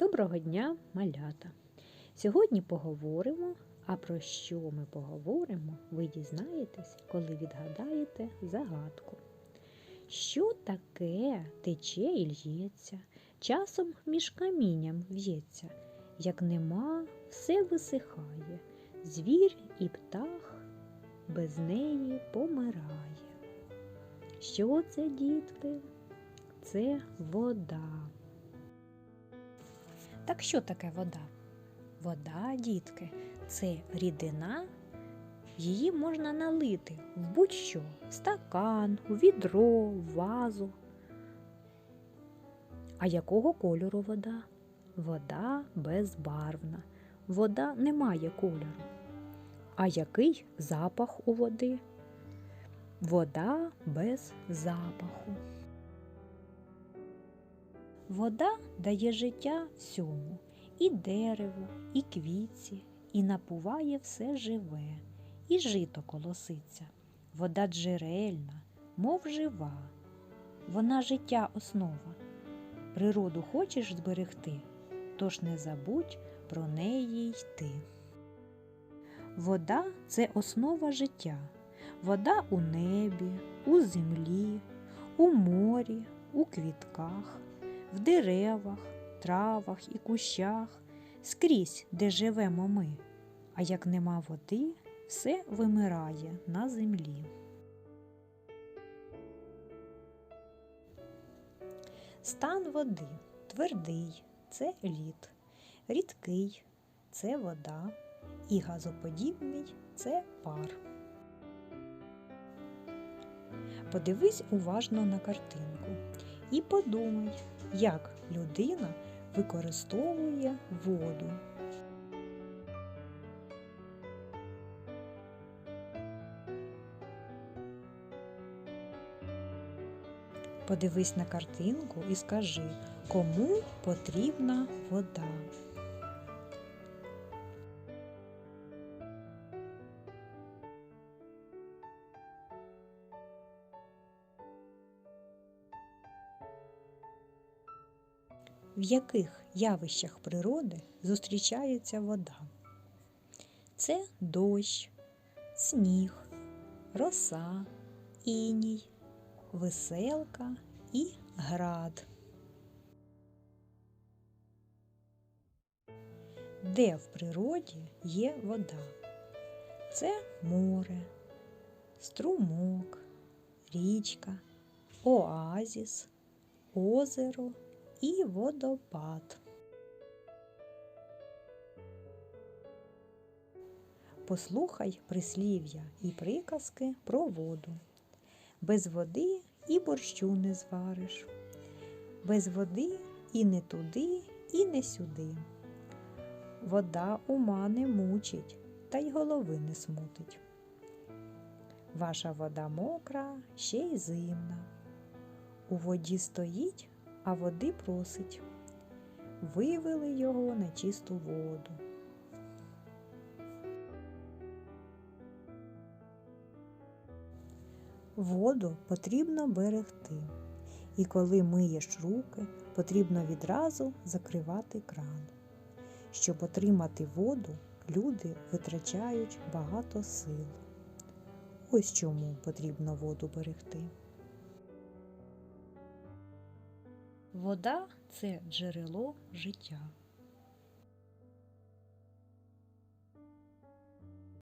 Доброго дня, малята! Сьогодні поговоримо, а про що ми поговоримо, ви дізнаєтесь, коли відгадаєте загадку. Що таке тече і лється, часом між камінням в'ється, як нема, все висихає, звір і птах без неї помирає. Що це, дітки? Це вода. Так що таке вода? Вода, дітки, це рідина, її можна налити в будь-що стакан, у відро, в вазу. А якого кольору вода? Вода безбарвна. Вода не має кольору. А який запах у води? Вода без запаху. Вода дає життя всьому і дереву, і квітці, і напуває все живе, і жито колоситься. Вода джерельна, мов жива. Вона життя основа. Природу хочеш зберегти, тож не забудь про неї йти. Вода це основа життя. Вода у небі, у землі, у морі, у квітках в деревах, травах і кущах, скрізь, де живемо ми. А як нема води, все вимирає на землі. Стан води твердий це лід, рідкий це вода, і газоподібний це пар. Подивись уважно на картинку і подумай, як людина використовує воду. Подивись на картинку і скажи, кому потрібна вода. В яких явищах природи зустрічається вода? Це дощ, сніг, роса, іній, веселка і град. Де в природі є вода? Це море, струмок, річка, оазіс, озеро і водопад. Послухай прислів'я і приказки про воду. Без води і борщу не звариш, без води і не туди, і не сюди. Вода ума не мучить, та й голови не смутить. Ваша вода мокра, ще й зимна. У воді стоїть а води просить. Вивели його на чисту воду. Воду потрібно берегти, і коли миєш руки, потрібно відразу закривати кран. Щоб отримати воду, люди витрачають багато сил. Ось чому потрібно воду берегти. Вода це джерело життя.